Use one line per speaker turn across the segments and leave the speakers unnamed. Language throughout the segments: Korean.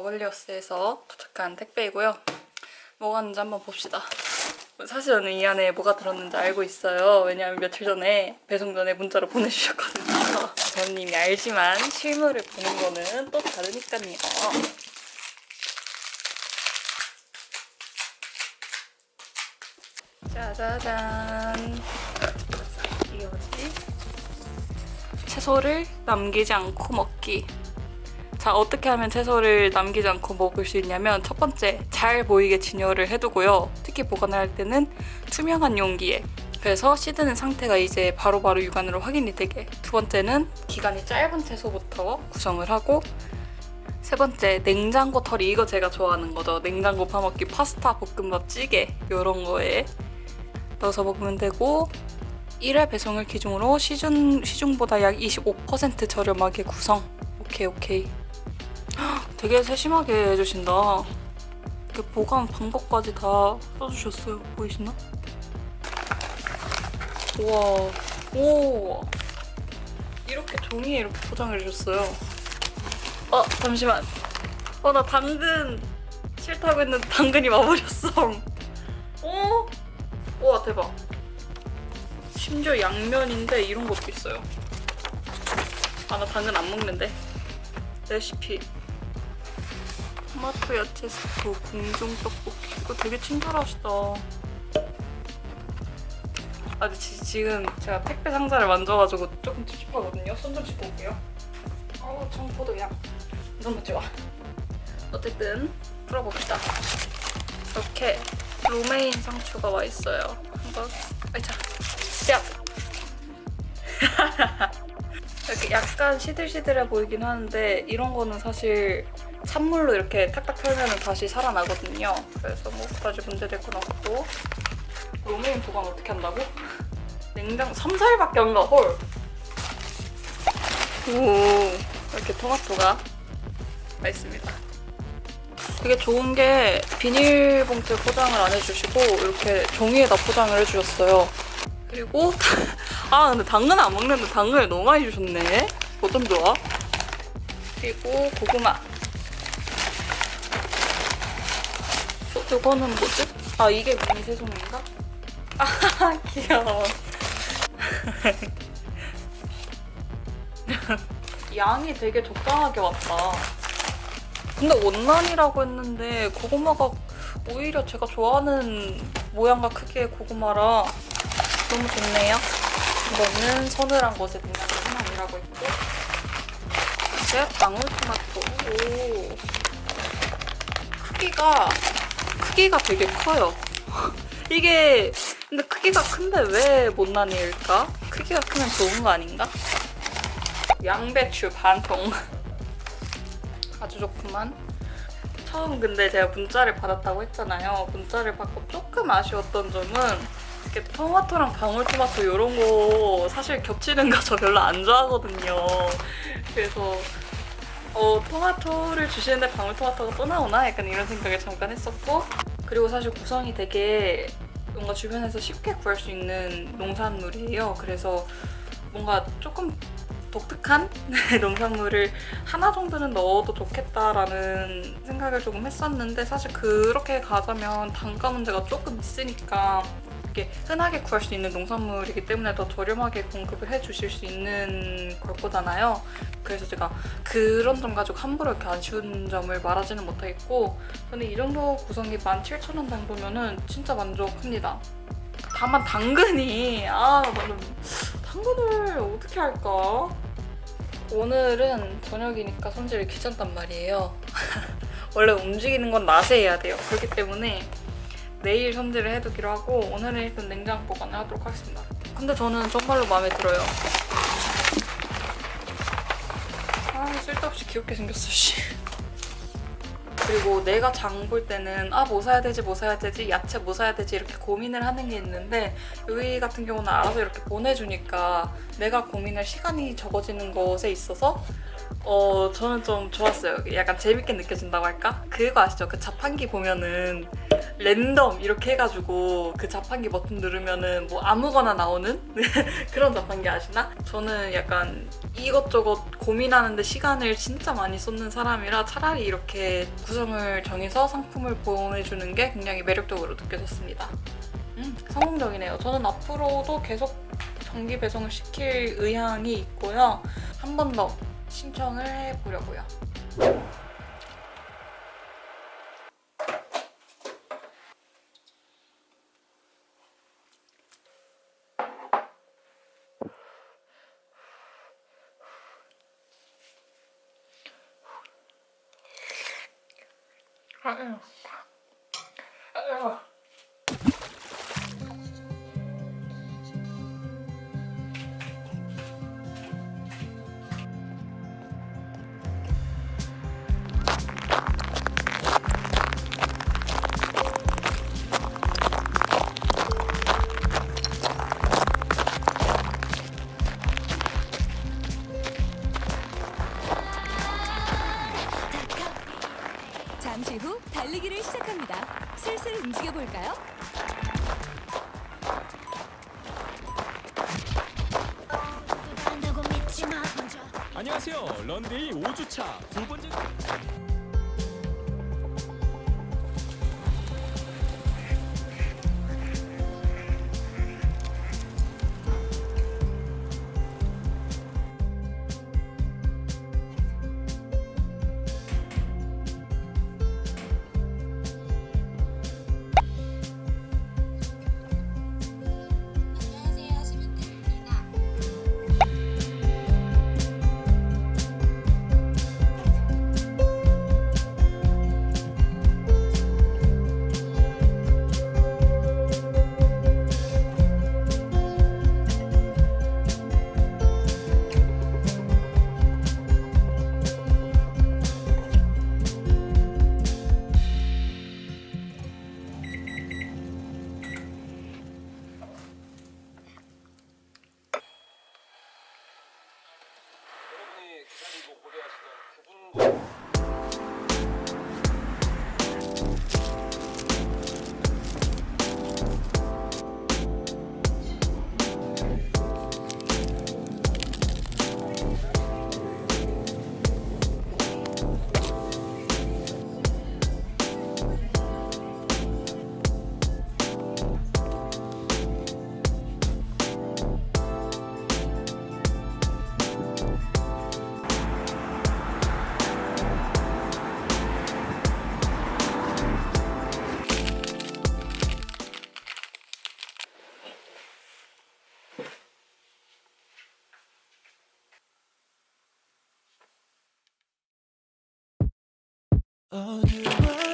어글리어스에서 도착한 택배이고요. 뭐가 왔는지 한번 봅시다. 사실 저는 이 안에 뭐가 들었는지 알고 있어요. 왜냐하면 며칠 전에 배송 전에 문자로 보내주셨거든요. 전 이미 알지만 실물을 보는 거는 또 다르니까요. 짜자잔. 이게 뭐지? 채소를 남기지 않고 먹기. 자, 어떻게 하면 채소를 남기지 않고 먹을 수 있냐면 첫 번째, 잘 보이게 진열을 해두고요. 특히 보관을 할 때는 투명한 용기에. 그래서 시드는 상태가 이제 바로 바로 육안으로 확인이 되게. 두 번째는 기간이 짧은 채소부터 구성을 하고 세 번째, 냉장고 털이 이거 제가 좋아하는 거죠. 냉장고 파먹기 파스타, 볶음밥, 찌개 이런 거에 넣어서 먹으면 되고 1회 배송을 기준으로 시중, 시중보다 약 25% 저렴하게 구성. 오케이, 오케이. 헉, 되게 세심하게 해주신다. 이렇게 보관 방법까지 다 써주셨어요. 보이시나? 우와. 오. 이렇게 종이에 이렇게 포장해 주셨어요. 어, 잠시만. 어, 나 당근 싫다고 했는데 당근이 와버렸어. 어? 우와, 대박. 심지어 양면인데 이런 것도 있어요. 아, 나 당근 안 먹는데. 레시피. 토마토 야채 스프, 궁중 떡볶이. 이거 되게 친절하시다. 아, 근데 지, 지금 제가 택배 상자를 만져가지고 조금 찝찝하거든요. 손 좀 씻고 올게요. 아우, 청포도 그냥 너무 좋아. 어쨌든 풀어봅시다. 이렇게 로메인 상추가 와 있어요. 한번, 아이차, 야. 이렇게 약간 시들시들해 보이긴 하는데 이런 거는 사실 찬물로 이렇게 탁탁 털면 다시 살아나거든요. 그래서 뭐 그다지 문제될 건 없고 로메인 보관 어떻게 한다고? 냉장 3, 4일밖에 안 가. 헐. 오 이렇게 토마토가 있습니다. 되게 좋은 게 비닐봉투 포장을 안 해주시고 이렇게 종이에다 포장을 해주셨어요. 그리고 아 근데 당근 안 먹는데 당근을 너무 많이 주셨네. 어쩜 좋아? 그리고 고구마. 어, 이거는 뭐지? 아 이게 미니 새송인가? 아 귀여워. 양이 되게 적당하게 왔다. 근데 원란이라고 했는데 고구마가 오히려 제가 좋아하는 모양과 크기의 고구마라 너무 좋네요. 이거는 서늘한 곳에 냉장고 하나이라고 있고 이제 방울토마토. 오. 크기가 크기가 되게 커요. 이게 근데 크기가 큰데 왜 못 나뉠까? 크기가 크면 좋은 거 아닌가? 양배추 반통. 아주 좋구만. 처음 근데 제가 문자를 받았다고 했잖아요. 문자를 받고 조금 아쉬웠던 점은 이렇게 토마토랑 방울토마토 이런 거 사실 겹치는 거 저 별로 안 좋아하거든요. 그래서 어, 토마토를 주시는데 방울토마토가 또 나오나? 약간 이런 생각을 잠깐 했었고 그리고 사실 구성이 되게 뭔가 주변에서 쉽게 구할 수 있는 농산물이에요. 그래서 뭔가 조금 독특한 농산물을 하나 정도는 넣어도 좋겠다라는 생각을 조금 했었는데 사실 그렇게 가자면 단가 문제가 조금 있으니까 이게 흔하게 구할 수 있는 농산물이기 때문에 더 저렴하게 공급을 해주실 수 있는 걸 거잖아요. 그래서 제가 그런 점 가지고 함부로 이렇게 아쉬운 점을 말하지는 못하겠고 저는 이 정도 구성이 17,000원 정도면은 진짜 만족합니다. 다만 당근이 아 나는 당근을 어떻게 할까? 오늘은 저녁이니까 손질이 귀찮단 말이에요. 원래 움직이는 건 낮에 해야 돼요. 그렇기 때문에 내일 손질을 해두기로 하고 오늘은 일단 냉장 보관을 하도록 하겠습니다. 근데 저는 정말로 마음에 들어요. 아 쓸데없이 귀엽게 생겼어 씨. 그리고 내가 장 볼 때는 아 뭐 사야 되지 뭐 사야 되지 야채 뭐 사야 되지 이렇게 고민을 하는 게 있는데 여기 같은 경우는 알아서 이렇게 보내주니까 내가 고민할 시간이 적어지는 것에 있어서 어 저는 좀 좋았어요. 약간 재밌게 느껴진다고 할까? 그거 아시죠? 그 자판기 보면은 랜덤 이렇게 해가지고 그 자판기 버튼 누르면은 뭐 아무거나 나오는 그런 자판기 아시나? 저는 약간 이것저것 고민하는데 시간을 진짜 많이 쏟는 사람이라 차라리 이렇게 구성을 정해서 상품을 보내주는 게 굉장히 매력적으로 느껴졌습니다. 음, 성공적이네요. 저는 앞으로도 계속 정기 배송을 시킬 의향이 있고요. 한 번 더 신청을 해보려고요.
런데이 5주차. 두 번째
Oh.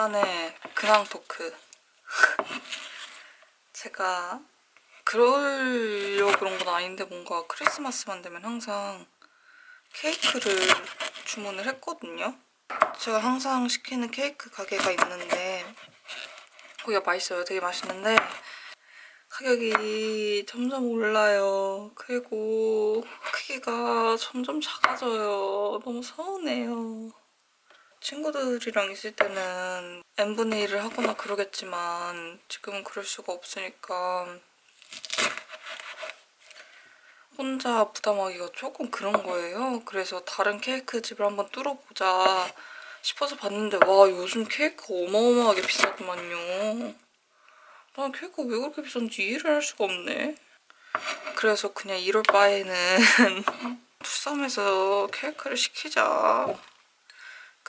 약간의 근황 토크. 제가 그러려고 그런 건 아닌데 뭔가 크리스마스만 되면 항상 케이크를 주문을 했거든요. 제가 항상 시키는 케이크 가게가 있는데 거기가 맛있어요. 되게 맛있는데 가격이 점점 올라요. 그리고 크기가 점점 작아져요. 너무 서운해요. 친구들이랑 있을 때는 n분의 1을 하거나 그러겠지만 지금은 그럴 수가 없으니까 혼자 부담하기가 조금 그런 거예요. 그래서 다른 케이크 집을 한번 뚫어보자 싶어서 봤는데 와 요즘 케이크가 어마어마하게 비싸더만요. 난 케이크가 왜 그렇게 비싼지 이해를 할 수가 없네. 그래서 그냥 이럴 바에는 투썸에서 케이크를 시키자.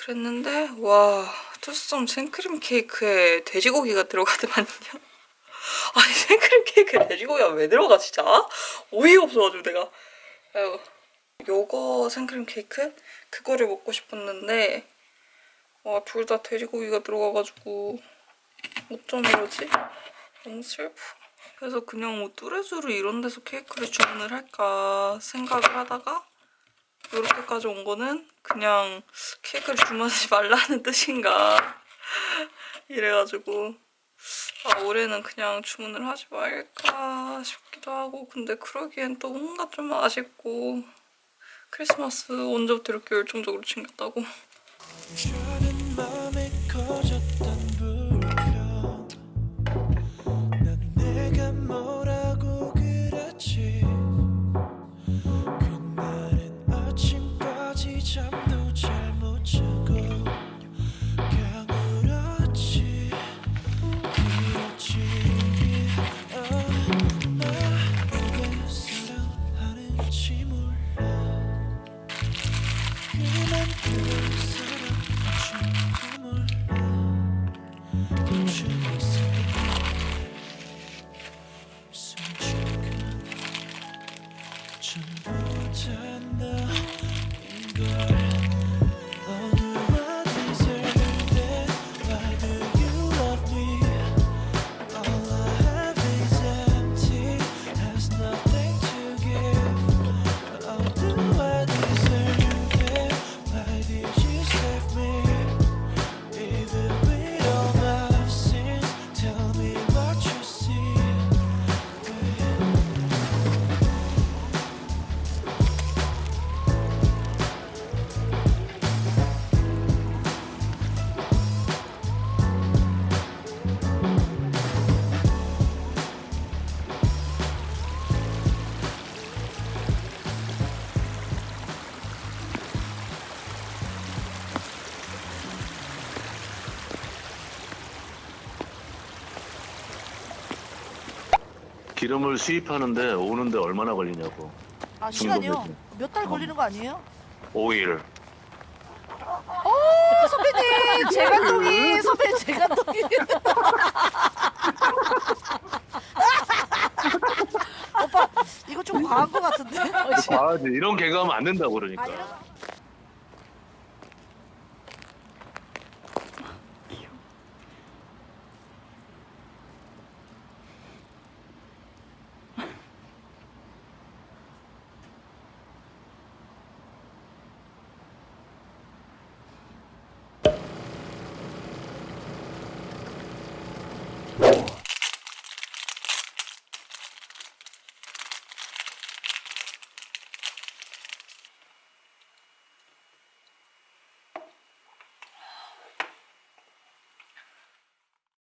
그랬는데 와 투썸 생크림 케이크에 돼지고기가 들어가더만요. 아니 생크림 케이크에 돼지고기가 왜 들어가 진짜? 어이가 없어가지고 내가 아유, 요거 생크림 케이크? 그거를 먹고 싶었는데 와둘 다 돼지고기가 들어가가지고 어쩜 이러지? 너무 슬퍼. 그래서 그냥 뭐 뚜레쥬르 이런 데서 케이크를 주문을 할까 생각을 하다가 이렇게까지 온 거는 그냥 케이크를 주문하지 말라는 뜻인가 이래가지고 아 올해는 그냥 주문을 하지 말까 싶기도 하고 근데 그러기엔 또 뭔가 좀 아쉽고 크리스마스 언제부터 이렇게 열정적으로 챙겼다고
기름을 수입하는데 오는데 얼마나 걸리냐고.
아 시간이요?
정도면
몇달 걸리는 거 아니에요?
5일.
선배님 제갈동이 선배님 제갈동이 오빠 이거 좀 과한 거 같은데?
아, 이제 이런 개그하면 안 된다고
아
그러니까.